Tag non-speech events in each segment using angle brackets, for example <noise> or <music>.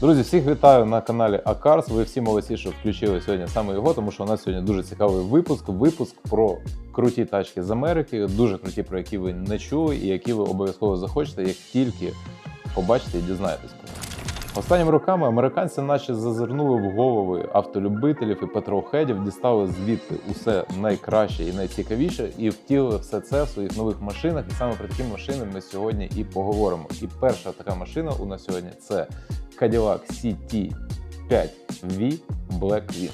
Друзі, всіх вітаю на каналі Акарс. Ви всі молодці, що включили сьогодні саме його, тому що у нас сьогодні дуже цікавий випуск. Випуск про круті тачки з Америки, дуже круті, про які ви не чули, і які ви обов'язково захочете, як тільки побачите і дізнаєтесь. Останніми роками американці наче зазирнули в голови автолюбителів і петрохедів, дістали звідти усе найкраще і найцікавіше, і втілили все це в своїх нових машинах. І саме про такі машини ми сьогодні і поговоримо. І перша така машина у нас сьогодні це Cadillac CT5V Black Wing.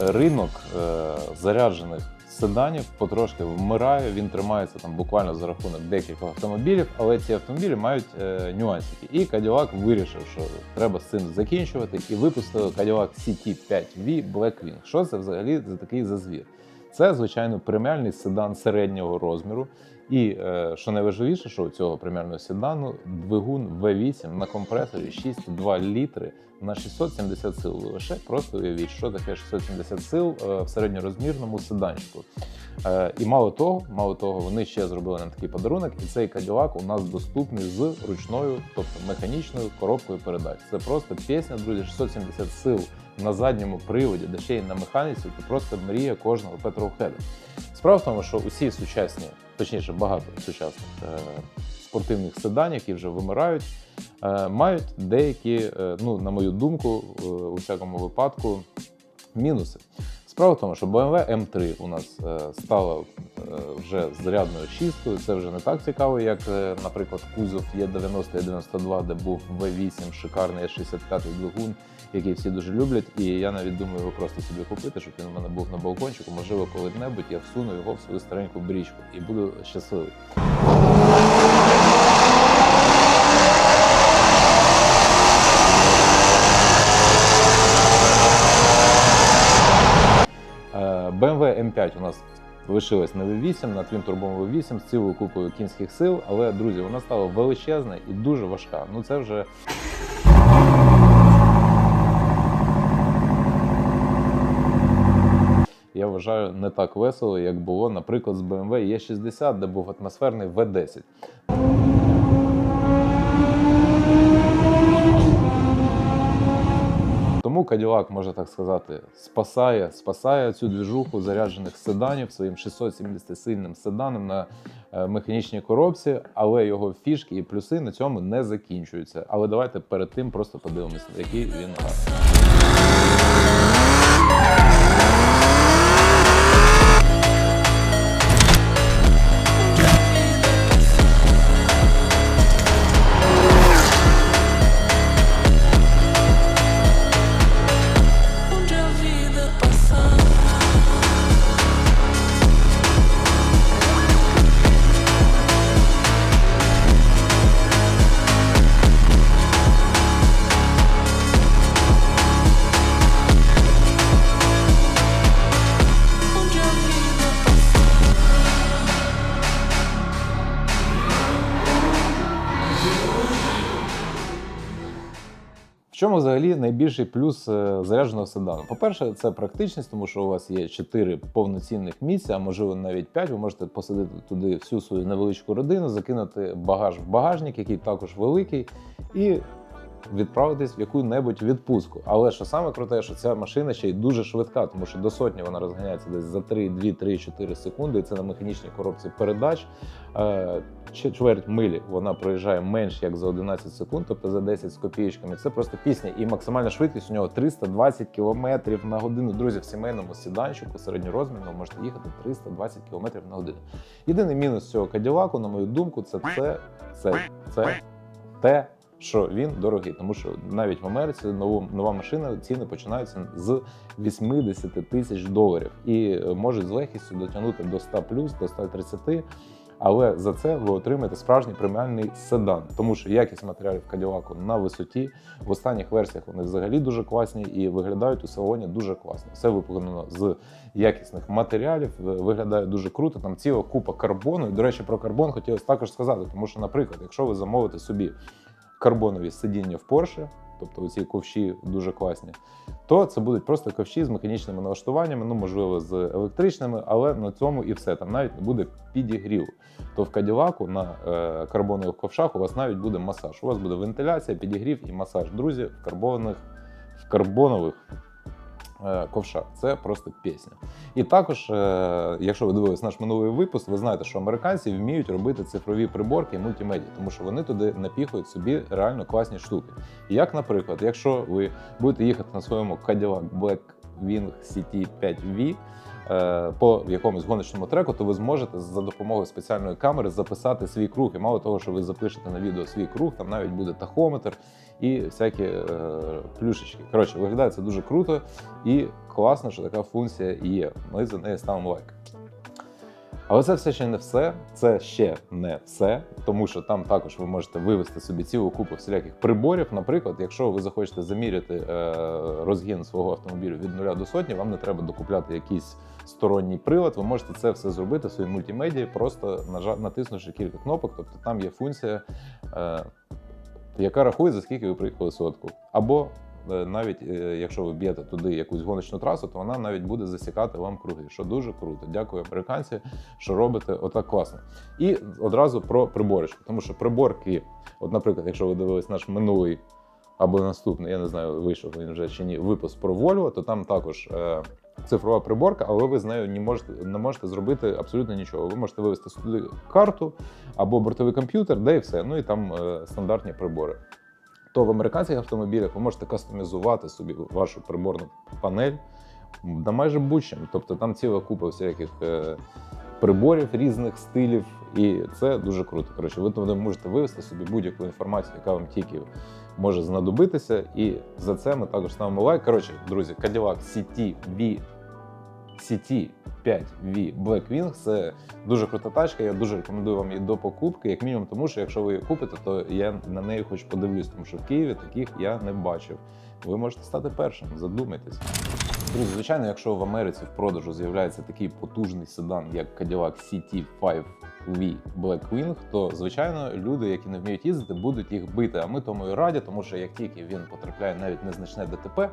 Ринок е, заряджених седанів потрошки вмирає. Він тримається там буквально за рахунок декількох автомобілів, але ці автомобілі мають е, нюансики. І Cadillac вирішив, що треба з цим закінчувати, і випустили Cadillac CT5V Blackwing. Що це взагалі за такий зазвір? Це звичайно преміальний седан середнього розміру. І е, що найважливіше, що у цього преміального седану двигун V8 на компресорі 6,2 літри на 670 сил. Лише просто уявіть, що таке 670 сил е, в середньорозмірному седанчику. Е, і мало того, мало того, вони ще зробили нам такий подарунок, і цей Cadillac у нас доступний з ручною, тобто механічною коробкою передач. Це просто пісня, друзі, 670 сил на задньому приводі, де ще й на механіці, це просто мрія кожного петроухеда. Справа в тому, що усі сучасні, точніше, багато сучасних е, спортивних седанів, які вже вимирають, е, мають деякі, е, ну на мою думку, у всякому випадку, мінуси. Справа в тому, що BMW M3 у нас е, стала е, вже зарядною шісткою. Це вже не так цікаво, як, е, наприклад, кузов Є90 і 92, де був V8 шикарний Е65 двигун, який всі дуже люблять. І я навіть думаю його просто собі купити, щоб він у мене був на балкончику. Можливо, коли-небудь я всуну його в свою стареньку брічку і буду щасливий. BMW M5 у нас лишилась на V8, на твінтурбовому V8 з цілою купою кінських сил, але, друзі, вона стала величезна і дуже важка. Ну це вже я вважаю не так весело, як було, наприклад, з BMW E60, де був атмосферний V10. Тому Cadillac, можна так сказати, спасає, спасає цю двіжуху заряджених седанів своїм 670-сильним седаном на е, механічній коробці, але його фішки і плюси на цьому не закінчуються. Але давайте перед тим просто подивимося, який він гарний. Чому взагалі найбільший плюс е, зарядженого седану? По-перше, це практичність, тому що у вас є 4 повноцінних місця, а можливо навіть 5. Ви можете посадити туди всю свою невеличку родину, закинути багаж в багажник, який також великий, і відправитись в яку-небудь відпустку. Але що саме круте, що ця машина ще й дуже швидка, тому що до сотні вона розганяється десь за 3, 2, 3, 4 секунди. І це на механічній коробці передач. Е, Чверть милі вона проїжджає менш як за 11 секунд, тобто за 10 з копієчками. Це просто пісня. І максимальна швидкість у нього 320 км на годину. Друзі, в сімейному сіданчику середньорозмірному можете їхати 320 км на годину. Єдиний мінус цього каділаку, на мою думку, це це, це, це те, що він дорогий, тому що навіть в Америці нову, нова машина ціни починаються з 80 тисяч доларів і е, можуть з легкістю дотягнути до 100 плюс, до 130. Але за це ви отримаєте справжній преміальний седан, тому що якість матеріалів Каділаку на висоті. В останніх версіях вони взагалі дуже класні і виглядають у салоні дуже класно. Все виконано з якісних матеріалів, виглядає дуже круто. Там ціла купа карбону. І, до речі, про карбон хотілося також сказати, тому що, наприклад, якщо ви замовите собі карбонові сидіння в Porsche, тобто оці ковші дуже класні, то це будуть просто ковші з механічними налаштуваннями, ну можливо, з електричними, але на цьому і все. Там навіть не буде підігріву. То в Каділаку на е, карбонових ковшах у вас навіть буде масаж. У вас буде вентиляція, підігрів і масаж. Друзі, в карбонових, в карбонових е, ковшах. Це просто пісня. І також, е, якщо ви дивились наш минулий випуск, ви знаєте, що американці вміють робити цифрові приборки і мультимедіа, тому що вони туди напіхують собі реально класні штуки. Як, наприклад, якщо ви будете їхати на своєму Cadillac Blackwing CT 5V, е, по якомусь гоночному треку, то ви зможете за допомогою спеціальної камери записати свій круг. І мало того, що ви запишете на відео свій круг, там навіть буде тахометр і всякі е, плюшечки. Коротше, виглядає це дуже круто і класно, що така функція є. Ми за неї ставимо лайк. Але це все ще не все. Це ще не все, тому що там також ви можете вивести собі цілу купу всіляких приборів. Наприклад, якщо ви захочете заміряти е, розгін свого автомобілю від нуля до сотні, вам не треба докупляти якийсь сторонній прилад. Ви можете це все зробити в своїй мультимедії, просто натиснувши кілька кнопок. Тобто там є функція, е, яка рахує, за скільки ви приїхали сотку. Або е, навіть е, якщо ви б'єте туди якусь гоночну трасу, то вона навіть буде засікати вам круги, що дуже круто. Дякую, американці, що робите отак класно. І одразу про приборочку, тому що приборки, от, наприклад, якщо ви дивились наш минулий або наступний, я не знаю, вийшов він вже чи ні, випуск про Volvo, то там також. Е, Цифрова приборка, але ви з нею не можете не можете зробити абсолютно нічого. Ви можете вивести сюди карту або бортовий комп'ютер, де і все. Ну і там е, стандартні прибори. То в американських автомобілях ви можете кастомізувати собі вашу приборну панель на майже будь-чим. Тобто там ціла купа всяких е, приборів різних стилів, і це дуже круто. Коротше, ви туди можете вивести собі будь-яку інформацію, яка вам тільки може знадобитися. І за це ми також ставимо лайк. Коротше, друзі, Cadillac CT-V CT 5V Blackwing це дуже крута тачка. Я дуже рекомендую вам її до покупки, як мінімум, тому що якщо ви її купите, то я на неї хоч подивлюсь, тому що в Києві таких я не бачив. Ви можете стати першим, задумайтесь. Друзі, звичайно, якщо в Америці в продажу з'являється такий потужний седан, як Cadillac CT5V Blackwing, то звичайно люди, які не вміють їздити, будуть їх бити. А ми тому і раді, тому що як тільки він потрапляє навіть незначне ДТП,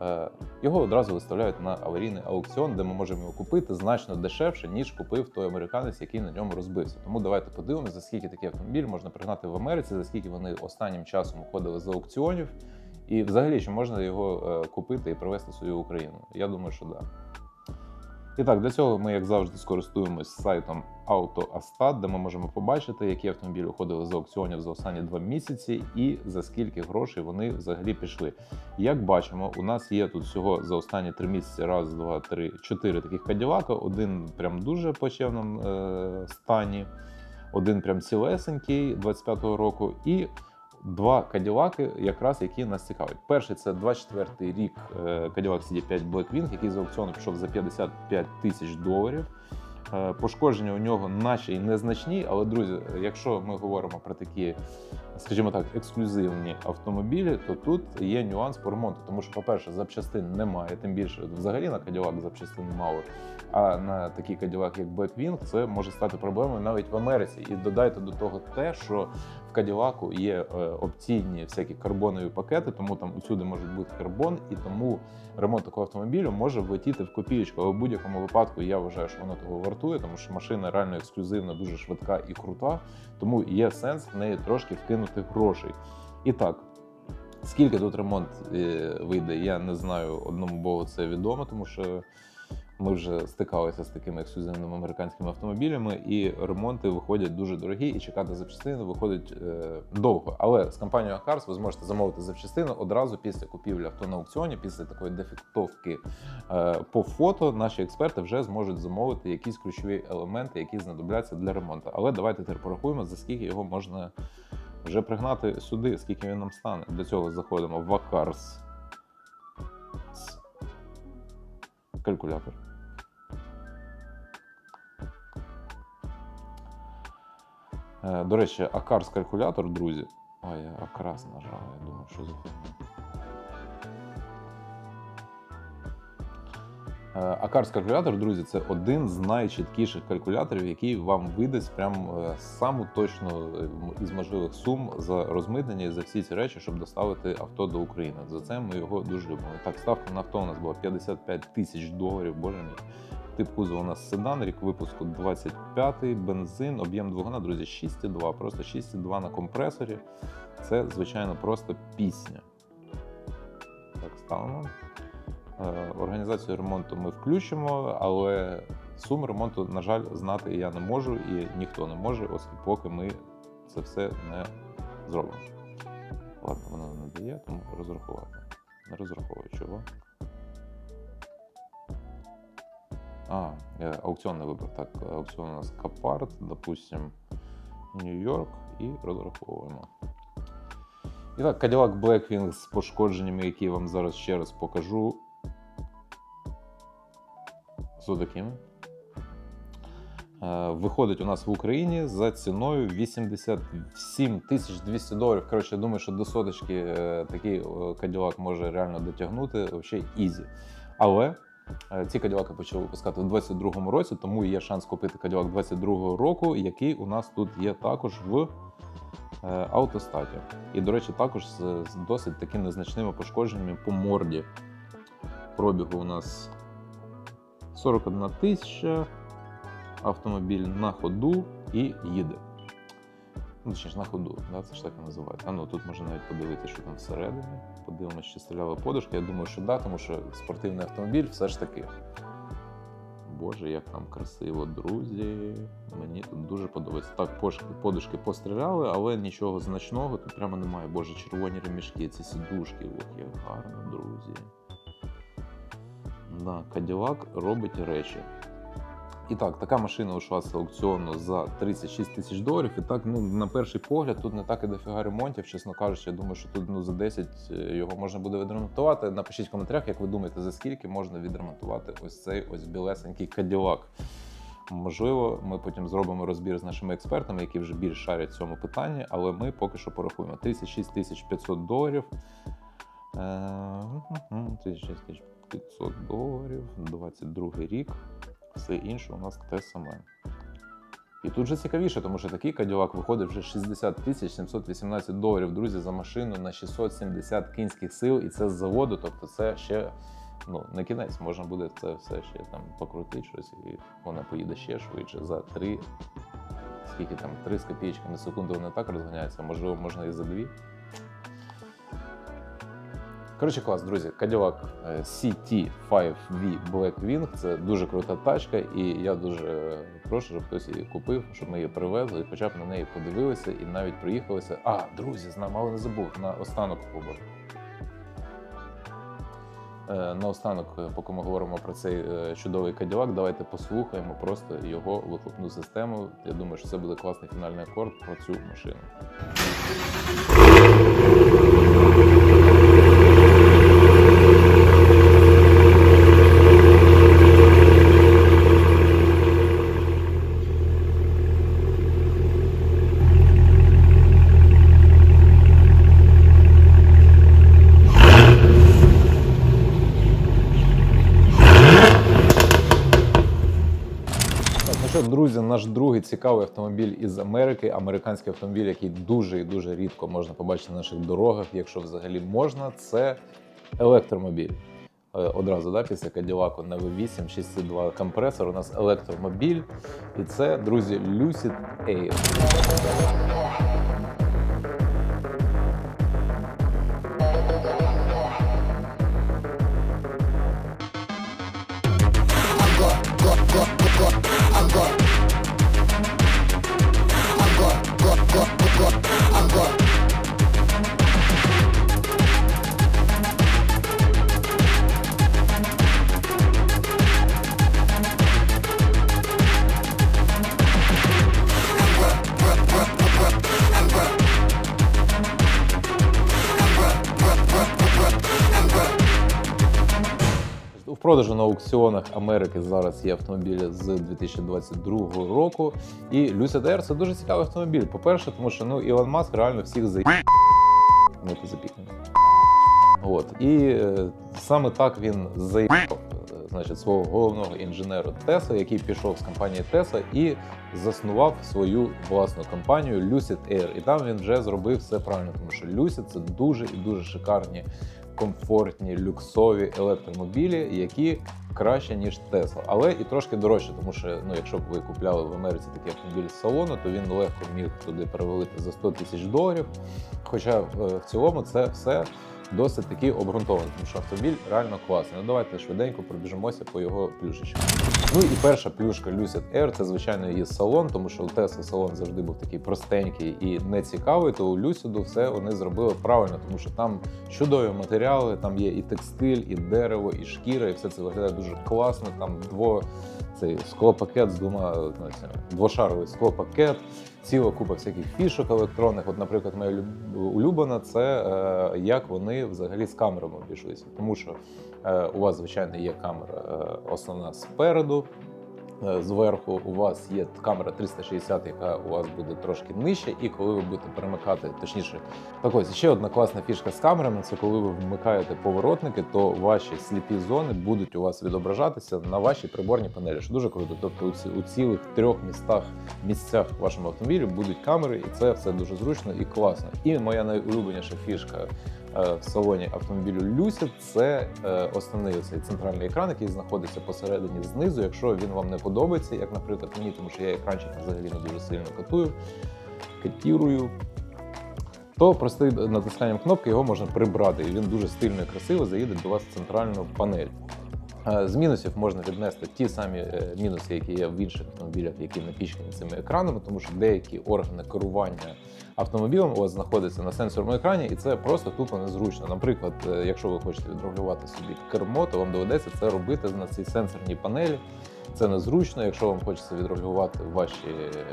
е, його одразу виставляють на аварійний аукціон, де ми можемо його купити значно дешевше, ніж купив той американець, який на ньому розбився. Тому давайте подивимося, за скільки такий автомобіль можна пригнати в Америці, за скільки вони останнім часом уходили з аукціонів. І взагалі, чи можна його е, купити і привезти собі в Україну? Я думаю, що так. Да. І так, для цього ми, як завжди, скористуємось сайтом AutoAstat, де ми можемо побачити, які автомобілі уходили з аукціонів за останні два місяці і за скільки грошей вони взагалі пішли. Як бачимо, у нас є тут всього за останні три місяці раз, два, три, чотири таких каділака. Один прям дуже плачевному е, стані, один прям цілесенький 25-го року, і два каділаки, якраз які нас цікавить. Перший це 24-й рік е, Cadillac CD5 Blackwing, який з аукціону пішов за 55 тисяч доларів. Е, Пошкодження у нього наче й незначні, але друзі, якщо ми говоримо про такі, скажімо так, ексклюзивні автомобілі, то тут є нюанс по ремонту. Тому що, по-перше, запчастин немає, тим більше взагалі на Cadillac запчастин мало. А на такий Cadillac, як Blackwing, це може стати проблемою навіть в Америці. І додайте до того те, що Каділаку є е, опційні всякі карбонові пакети, тому там усюди може бути карбон, і тому ремонт такого автомобілю може влетіти в копієчку. Але в будь-якому випадку я вважаю, що воно того вартує, тому що машина реально ексклюзивна, дуже швидка і крута. Тому є сенс в неї трошки вкинути грошей. І так. Скільки тут ремонт е, вийде, я не знаю. Одному богу це відомо, тому що ми вже стикалися з такими ексклюзивними американськими автомобілями, і ремонти виходять дуже дорогі, і чекати запчастини виходить е, довго. Але з компанією Cars ви зможете замовити запчастини одразу після купівлі авто на аукціоні, після такої дефектовки е, по фото. Наші експерти вже зможуть замовити якісь ключові елементи, які знадобляться для ремонту. Але давайте тепер порахуємо, за скільки його можна вже пригнати сюди, скільки він нам стане. Для цього заходимо в Акарс. Калькулятор. Е, До речі, Акарс калькулятор, друзі. Ой, я Акрас нажав, я думаю, що за Е, А Карс калькулятор, друзі, це один з найчіткіших калькуляторів, який вам видасть прям е, саму точну е, із можливих сум за розмитнення і за всі ці речі, щоб доставити авто до України. За це ми його дуже любимо. Так, ставка на авто у нас була 55 тисяч доларів. Боже мій. Тип кузова у нас седан, рік випуску 25-й, бензин, об'єм двигуна, друзі, 6,2. Просто 6,2 на компресорі. Це, звичайно, просто пісня. Так, ставимо. Е, Організацію ремонту ми включимо, але суму ремонту, на жаль, знати я не можу і ніхто не може, оскільки поки ми це все не зробимо. Ладно, воно не дає, тому розрахувати. Не розраховую чого. А, я аукціонний вибір. Так, аукціон у нас Капарт, допустим, Нью-Йорк і розраховуємо. І так, Cadillac Blackwing з пошкодженнями, які я вам зараз ще раз покажу. З такими. Е, Виходить у нас в Україні за ціною 87 тисяч 200 доларів. Коротше, я думаю, що до соточки е, такий Cadillac може реально дотягнути, взагалі ізі. Але е, ці Cadillac почали випускати у 22-му році, тому є шанс купити Cadillac 22-го року, який у нас тут є також в автостаті. І, до речі, також з досить такими незначними пошкодженнями по морді. Пробігу у нас 41 тисяча, автомобіль на ходу і їде. Ну, точніше, на ходу, да? це ж так і називається. А ну тут можна навіть подивитися, що там всередині. Подивимось, чи стріляла подушка. Я думаю, що да, тому що спортивний автомобіль все ж таки. Боже, як там красиво, друзі. Мені тут дуже подобається. Так, подушки постріляли, але нічого значного тут прямо немає. Боже, червоні ремішки, ці сідушки. Ох, як гарно, друзі. Да, Cadillac робить речі. І так, така машина ушла з аукціону за 36 тисяч доларів. І так, ну, на перший погляд, тут не так і дофіга ремонтів, чесно кажучи. Я думаю, що тут ну, за 10 його можна буде відремонтувати. Напишіть в коментарях, як ви думаєте, за скільки можна відремонтувати ось цей ось білесенький Cadillac. Можливо, ми потім зробимо розбір з нашими експертами, які вже більш шарять в цьому питанні, але ми поки що порахуємо 36 тисяч 500 доларів. Е, 36 500 доларів, 22 рік. Все інше у нас те саме. І тут же цікавіше, тому що такий Cadillac виходить вже 60 тисяч 718 доларів, друзі, за машину на 670 кінських сил, і це з заводу. Тобто це ще ну, не кінець. Можна буде це все ще там покрутити щось, і вона поїде ще швидше за 3, скільки там, 3 з копійками на секунду вона так розганяється, можливо, можна і за 2. Коротше, клас, друзі, Cadillac е, CT5V Blackwing – це дуже крута тачка, і я дуже прошу, щоб хтось її купив, щоб ми її привезли, і хоча б на неї подивилися і навіть проїхалися. А, друзі, з не забув, на останок побор. Е, На останок, е, поки ми говоримо про цей чудовий Cadillac, давайте послухаємо просто його вихлопну систему. Я думаю, що це буде класний фінальний акорд про цю машину. Так, ну що, друзі, наш другий цікавий автомобіль із Америки, американський автомобіль, який дуже і дуже рідко можна побачити на наших дорогах, якщо взагалі можна, це електромобіль. Е, Одразу да, після Cadillac на V8 6.2 компресор. У нас електромобіль, і це, друзі, Lucid Air. Продажу на аукціонах Америки зараз є автомобілі з 2022 року. І Lucid Air – це дуже цікавий автомобіль. По-перше, тому що ну Ілон Маск реально всіх за Ну. От і е, саме так він заїхав. Значить, свого головного інженера Tesla, який пішов з компанії Tesla і заснував свою власну компанію Lucid Air. І там він вже зробив все правильно, тому що Lucid це дуже і дуже шикарні, комфортні, люксові електромобілі, які краще ніж Tesla, але і трошки дорожче, тому що ну, якщо б ви купляли в Америці такий автомобіль з салону, то він легко міг туди перевалити за 100 тисяч доларів. Хоча е, в цілому це все досить таки обґрунтовано, тому що автомобіль реально класний. Ну давайте швиденько пробіжимося по його плюшечкам. Ну і перша плюшка Lucid Air це звичайно її салон, тому що у Tesla салон завжди був такий простенький і нецікавий. То у Lucid все вони зробили правильно, тому що там чудові матеріали, там є і текстиль, і дерево, і шкіра, і все це виглядає дуже класно. Там дво цей склопакет з двома двошаровий склопакет, ціла купа всяких фішок електронних. От, наприклад, моя люб- улюблена це е, як вони взагалі з камерами обійшлися. Тому що е, у вас, звичайно, є камера е, основна спереду. Е, Зверху у вас є камера 360, яка у вас буде трошки нижче, і коли ви будете перемикати, точніше, так ось ще одна класна фішка з камерами це коли ви вмикаєте поворотники, то ваші сліпі зони будуть у вас відображатися на вашій приборній панелі, що дуже круто. Тобто у, ці, у цілих трьох містах місцях в вашому автомобілі будуть камери, і це все дуже зручно і класно. І моя найулюбленіша фішка в салоні автомобілю Люсі – це е, основний цей центральний екран, який знаходиться посередині знизу. Якщо він вам не подобається, як, наприклад, мені, тому що я екранчик взагалі не дуже сильно катую, катірую, то простим натисканням кнопки його можна прибрати, і він дуже стильно і красиво заїде до вас в центральну панель. З мінусів можна віднести ті самі е, мінуси, які є в інших автомобілях, які напічкані цими екранами, тому що деякі органи керування автомобілем у вас знаходяться на сенсорному екрані, і це просто тупо незручно. Наприклад, е, якщо ви хочете відрегулювати собі кермо, то вам доведеться це робити на цій сенсорній панелі. Це незручно. Якщо вам хочеться відрегулювати ваші е,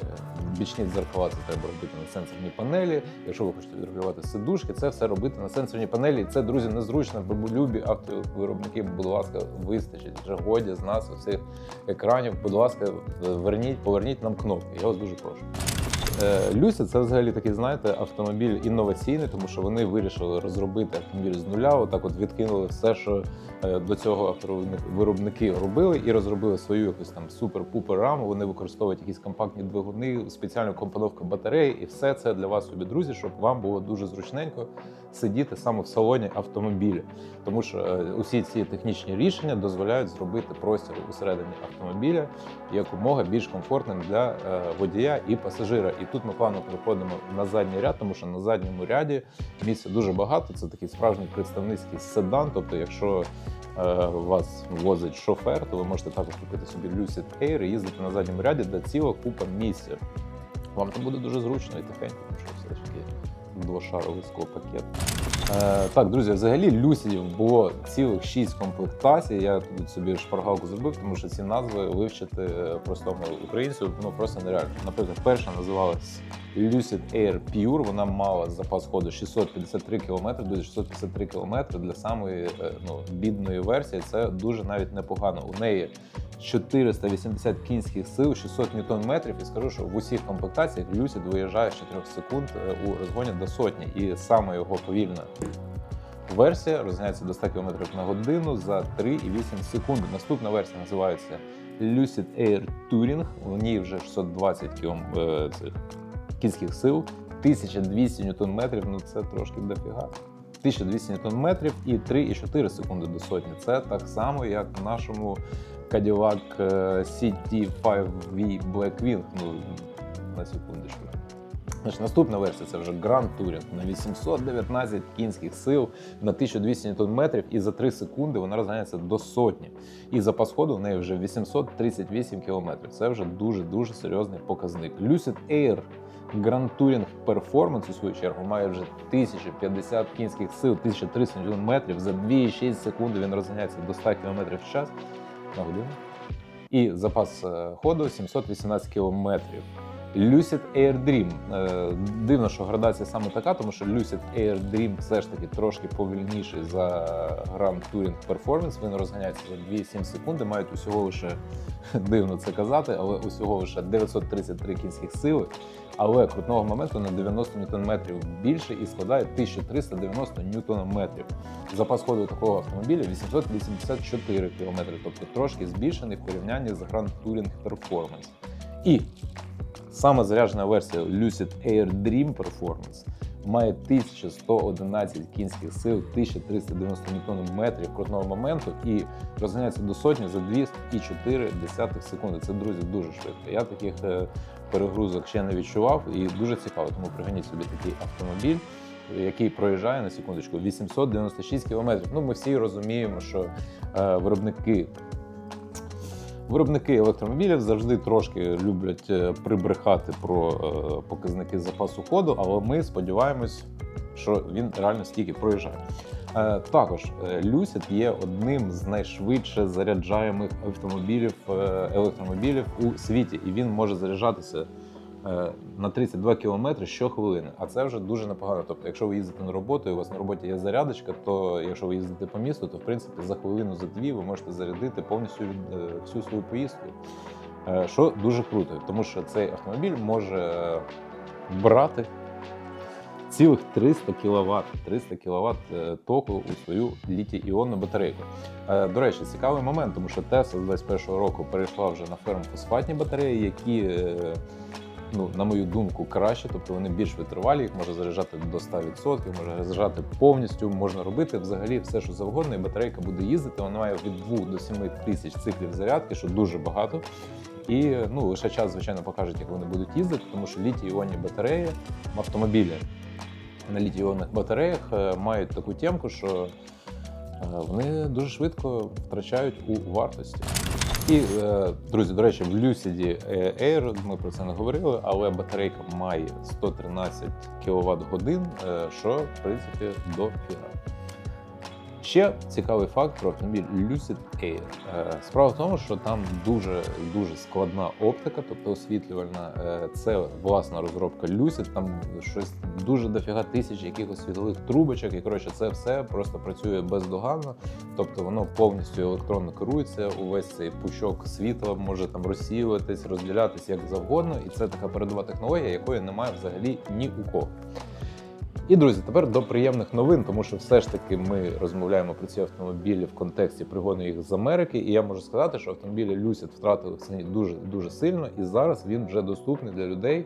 бічні дзеркала, це треба робити на сенсорній панелі. Якщо ви хочете відрегулювати сидушки, це все робити на сенсорній панелі. Це, друзі, незручно. Любі автовиробники, будь ласка, вистачить вже годі з нас усіх екранів. Будь ласка, верніть, поверніть нам кнопки. Я вас дуже прошу. Е, Люсі це взагалі такий, знаєте, автомобіль інноваційний, тому що вони вирішили розробити автомобіль з нуля. Отак, от відкинули все, що е, до цього автовиробники робили, і розробили свою якусь там супер-пупер раму. Вони використовують якісь компактні двигуни, спеціальну компоновку батареї, і все це для вас, собі друзі, щоб вам було дуже зручненько сидіти саме в салоні автомобіля. Тому що е, усі ці технічні рішення дозволяють зробити простір усередині автомобіля якомога більш комфортним для водія і пасажира. І тут ми плавно переходимо на задній ряд, тому що на задньому ряді місця дуже багато. Це такий справжній представницький седан. Тобто, якщо е, вас возить шофер, то ви можете також купити собі Lucid Air і їздити на задньому ряді, де ціла купа місця. Вам там буде дуже зручно і тихенько, тому що все ж таки двошаровий склопакет. Е, так, друзі, взагалі люсідів було цілих шість комплектацій. Я тут собі шпаргалку зробив, тому що ці назви вивчити е, простому українцю ну просто нереально. Наприклад, перша називалась Lucid Air Pure. Вона мала запас ходу 653 км, друзі, 653 км для самої е, ну, бідної версії. Це дуже навіть непогано. У неї 480 кінських сил, 600 ньютон метрів. І скажу, що в усіх комплектаціях Lucid виїжджає з 4 секунд е, у розгоні до сотні. І саме його повільна версія розганяється до 100 км на годину за 3,8 секунди. Наступна версія називається Lucid Air Touring. В ній вже 620 км е, цих кінських сил, 1200 ньютон метрів. Ну це трошки дофіга. 1200 ньютон метрів і 3,4 секунди до сотні. Це так само, як в нашому Cadillac е, CT5V Blackwing. Ну, на секундочку. Значить, наступна версія це вже Grand Touring на 819 кінських сил на 1200 ньютон метрів, і за 3 секунди вона розганяється до сотні. І запас ходу в неї вже 838 кілометрів. Це вже дуже дуже серйозний показник. Lucid Air Grand Touring Performance, у свою чергу, має вже 1050 кінських сил, 1300 ньютон метрів. За 2,6 секунди він розганяється до 100 км в час на годину. І запас е, ходу 718 кілометрів. Lucid Air Dream. Е, Дивно, що градація саме така, тому що Lucid Air Dream все ж таки трошки повільніший за Grand Touring Performance. Він розганяється за 2,7 секунди, мають усього лише <laughs> дивно це казати, але усього лише 933 кінських сили. Але крутного моменту на 90 Нм більше і складає 1390 Нм. Запас ходу такого автомобіля 884 км, тобто трошки збільшений в порівнянні з Grand Touring Performance. І саме заряджена версія Lucid Air Dream Performance має 1111 кінських сил, 1390 Нм крутного моменту і розганяється до сотні за 2,4 секунди. Це, друзі, дуже швидко. Я таких е, перегрузок ще не відчував і дуже цікаво, тому пригоніть собі такий автомобіль. Який проїжджає на секундочку 896 кілометрів. Ну, ми всі розуміємо, що е, виробники Виробники електромобілів завжди трошки люблять е, прибрехати про е, показники запасу ходу, але ми сподіваємось, що він реально стільки проїжджає. Е, Також Lucid є одним з найшвидше заряджаємих автомобілів електромобілів у світі, і він може заряджатися на 32 км щохвилини. А це вже дуже непогано. Тобто, якщо ви їздите на роботу, і у вас на роботі є зарядочка, то якщо ви їздите по місту, то в принципі за хвилину за дві ви можете зарядити повністю е, всю свою поїздку. Е, Що дуже круто, тому що цей автомобіль може е, брати цілих 300 кВт, 300 кВт е, току у свою літій-іонну батарейку. Е, До речі, цікавий момент, тому що Tesla з 2021 року перейшла вже на фермофосфатні батареї, які, е, ну, на мою думку, краще, тобто вони більш витривалі, їх можна заряджати до 100%, можна заряджати повністю, можна робити взагалі все, що завгодно, і батарейка буде їздити. Вона має від 2 до 7 тисяч циклів зарядки, що дуже багато. І ну, лише час, звичайно, покаже, як вони будуть їздити, тому що літій-іонні батареї в автомобілі на літій-іонних батареях е, мають таку тємку, що е, вони дуже швидко втрачають у вартості. І, е, друзі, до речі, в Lucid Air ми про це не говорили, але батарейка має 113 кВт годин, е, що в принципі до дофіга. Ще цікавий факт про автомобіль Lucid Air. Е, Справа в тому, що там дуже дуже складна оптика, тобто освітлювальна. Е, Це власна розробка Lucid, там щось дуже дофіга тисяч якихось світлових трубочок, і коротше, це все просто працює бездоганно. Тобто воно повністю електронно керується. Увесь цей пучок світла може там розсіюватись, розділятись як завгодно, і це така передова технологія, якої немає взагалі ні у кого. І друзі, тепер до приємних новин, тому що все ж таки ми розмовляємо про ці автомобілі в контексті пригону їх з Америки. І я можу сказати, що автомобілі Lucid втратили в ціні дуже дуже сильно, і зараз він вже доступний для людей.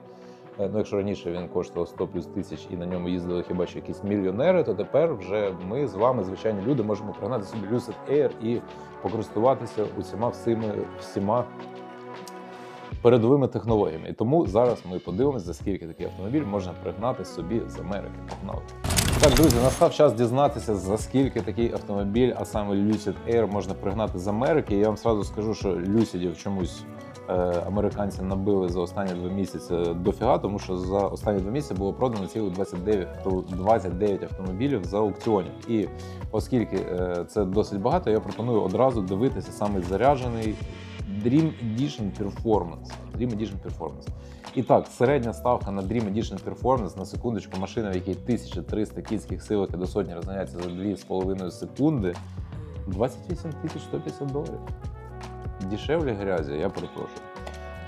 Е, Ну, якщо раніше він коштував 100 плюс тисяч і на ньому їздили хіба що якісь мільйонери, то тепер вже ми з вами, звичайні люди, можемо пригнати собі Lucid Air і покористуватися усіма всіми всіма передовими технологіями. І тому зараз ми подивимося, за скільки такий автомобіль можна пригнати собі з Америки. Погнали. Так, друзі, настав час дізнатися, за скільки такий автомобіль, а саме Lucid Air, можна пригнати з Америки. Я вам сразу скажу, що Люсідів чомусь е, американці набили за останні два місяці дофіга, тому що за останні два місяці було продано цілих 29, авто- 29 автомобілів за аукціонів. І оскільки е, це досить багато, я пропоную одразу дивитися саме заряджений Dream Edition Performance. Dream Edition Performance. І так, середня ставка на Dream Edition Performance на секундочку, машина, в якій 1300 кінських сил, яка до сотні розганяється за 2,5 секунди, 28 150 доларів. Дешевле грязі, я перепрошую.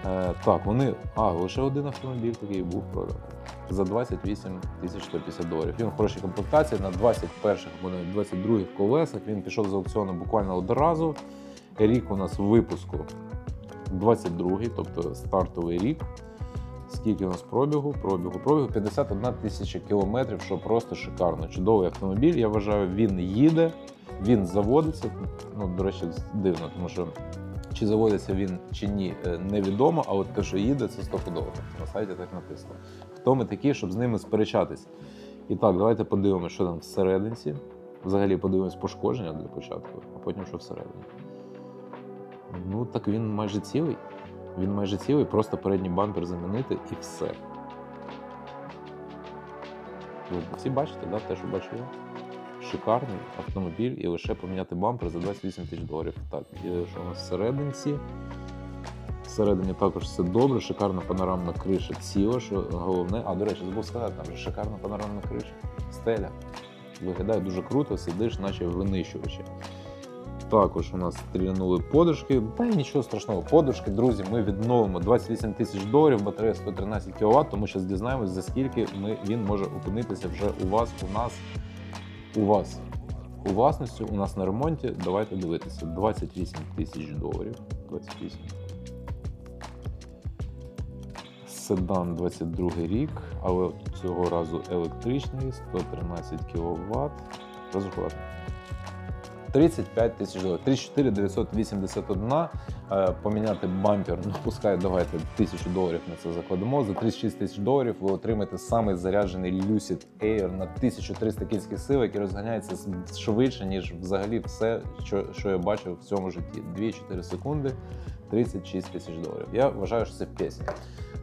Е, так, вони. А, лише один автомобіль такий був проданий. За 28 150 доларів. Він в хорошій комплектації на 21-х або навіть 22-х колесах. Він пішов з аукціону буквально одразу. Рік у нас випуску 22-й, тобто стартовий рік. Скільки у нас пробігу? Пробігу, пробігу 51 тисяча кілометрів, що просто шикарно. Чудовий автомобіль. Я вважаю, він їде, він заводиться. Ну, до речі, дивно, тому що чи заводиться він чи ні, е, невідомо. А от те, що їде, це стопудово. На сайті так написано. Хто ми такі, щоб з ними сперечатись? І так, давайте подивимося, що там всерединці. Взагалі подивимось пошкодження для початку, а потім що всередині. Ну, так він майже цілий. Він майже цілий, просто передній бампер замінити і все. Ви всі бачите, да? те, що бачу я? Шикарний автомобіль і лише поміняти бампер за 28 тисяч доларів. Так, і що у нас всерединці? Всередині також все добре, шикарна панорамна криша ціла, що головне. А, до речі, забув сказати, там же шикарна панорамна криша. Стеля. Виглядає дуже круто, сидиш, наче в винищувачі. Також у нас стрілянули подушки. Та й нічого страшного. Подушки, друзі, ми відновимо 28 тисяч доларів, батарея 113 кВт, тому зараз дізнаємось, за скільки ми, він може опинитися вже у вас, у нас, у вас. У власності у нас на ремонті. Давайте дивитися. 28 тисяч доларів. 28. Седан 22 рік, але цього разу електричний, 113 кВт. Розрахувати. 35 тисяч доларів. 34 981. Е, Поміняти бампер, ну пускай давайте тисячу доларів на це закладемо. За 36 тисяч доларів ви отримаєте самий заряджений Lucid Air на 1300 кінських сил, який розганяється швидше, ніж взагалі все, що, що я бачив в цьому житті. 2-4 секунди, 36 тисяч доларів. Я вважаю, що це пісня.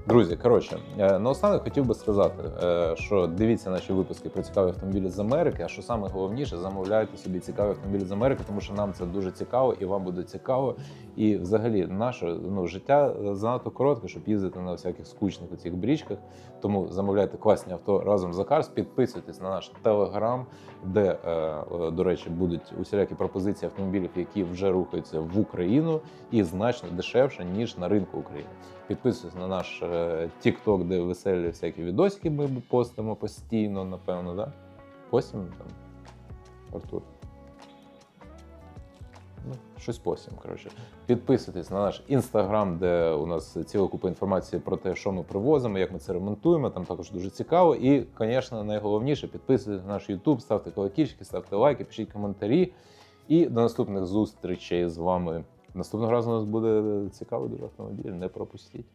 Друзі, коротше, е, наостанок хотів би сказати, е, що дивіться наші випуски про цікаві автомобілі з Америки. А що саме головніше, замовляйте собі цікаві автомобілі з Америки, тому що нам це дуже цікаво і вам буде цікаво. І взагалі наше ну, життя занадто коротке, щоб їздити на всяких скучних цих брічках. Тому замовляйте класні авто разом за Карс. Підписуйтесь на наш телеграм, де, е, е, до речі, будуть усілякі пропозиції автомобілів, які вже рухаються в Україну і значно дешевше ніж на ринку України. Підписуйтесь на наш е, TikTok, де веселі всякі відосики ми постимо постійно, напевно, да? Постимо там, Артур. Ну, щось постимо, коротше. Підписуйтесь на наш інстаграм, де у нас ціла купа інформації про те, що ми привозимо, як ми це ремонтуємо. Там також дуже цікаво. І, звісно, найголовніше підписуйтесь на наш YouTube, ставте колокольчики, ставте лайки, пишіть коментарі. І до наступних зустрічей з вами. Наступного разу у нас буде цікавий дуже автомобіль. Не пропустіть.